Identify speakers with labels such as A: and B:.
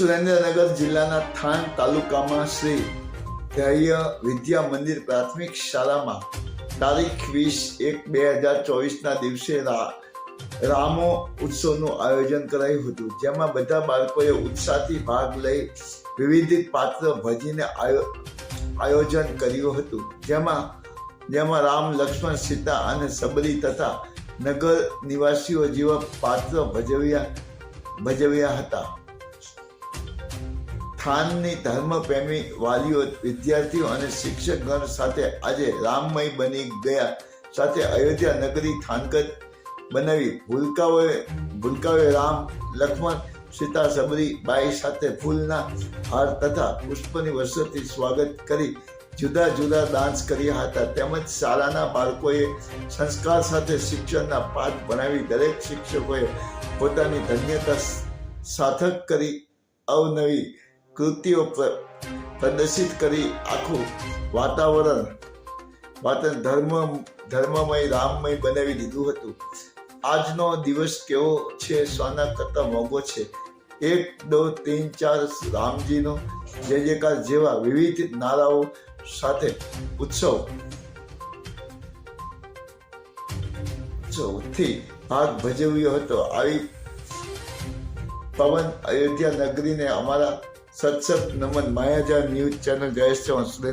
A: Than તાલુકામાં શ્રી ધૈર્ય વિદ્યા મંદિર પ્રાથમિક શાળામાં તારીખ વીસ એક બે હજાર ચોવીસના દિવસે રામો ઉત્સવનું આયોજન કરાયું હતું. જેમાં બધા બાળકોએ ઉત્સાહથી ભાગ લઈ વિવિધ પાત્ર ભજીને આયો, આયોજન કર્યું હતું. જેમાં જેમાં રામ, લક્ષ્મણ, સીતા અને સબરી તથા નગર નિવાસીઓ જેવા પાત્ર ભજવ્યા ભજવ્યા હતા. થાનની ધર્મપ્રેમી વાલીઓ, વિદ્યાર્થીઓ અને શિક્ષકગણ સાથે આજે રામમય બની ગયા. સાથે અયોધ્યા નગરી થાનકત બનાવી. ભૂલકાઓએ ભૂલકાઓએ રામ, લક્ષ્મણ, સીતા સબરી બાઈ સાથે ફૂલના હાર તથા પુષ્પની વર્ષોથી સ્વાગત કરી જુદા જુદા ડાન્સ કર્યા હતા. તેમજ શાળાના બાળકોએ સંસ્કાર સાથે શિક્ષણના પાઠ ભણાવી. દરેક શિક્ષકોએ પોતાની ધન્યતા સાર્થક કરી અવનવી કૃતિઓ પ્ર- પ્રદર્શિત કરી આખું વાતાવરણ વાતાવરણ ધર્મ, ધર્મમય, રામમય બનાવી દીધું હતું. આજનો દિવસ કેવો છે સોના કરતા મોંઘો છે. એક, દો, તીન, ચાર રામજીનો જય જયકાર જેવા વિવિધ નારાઓ સાથે ઉત્સવ. ઉત્સવથી ભાગ ભજવ્યો હતો. આવી પવન અયોધ્યા નગરીને અમારા સત્સત નમન માયાજા ન્યૂઝ ચેનલ જયેશ ચૌહાણ.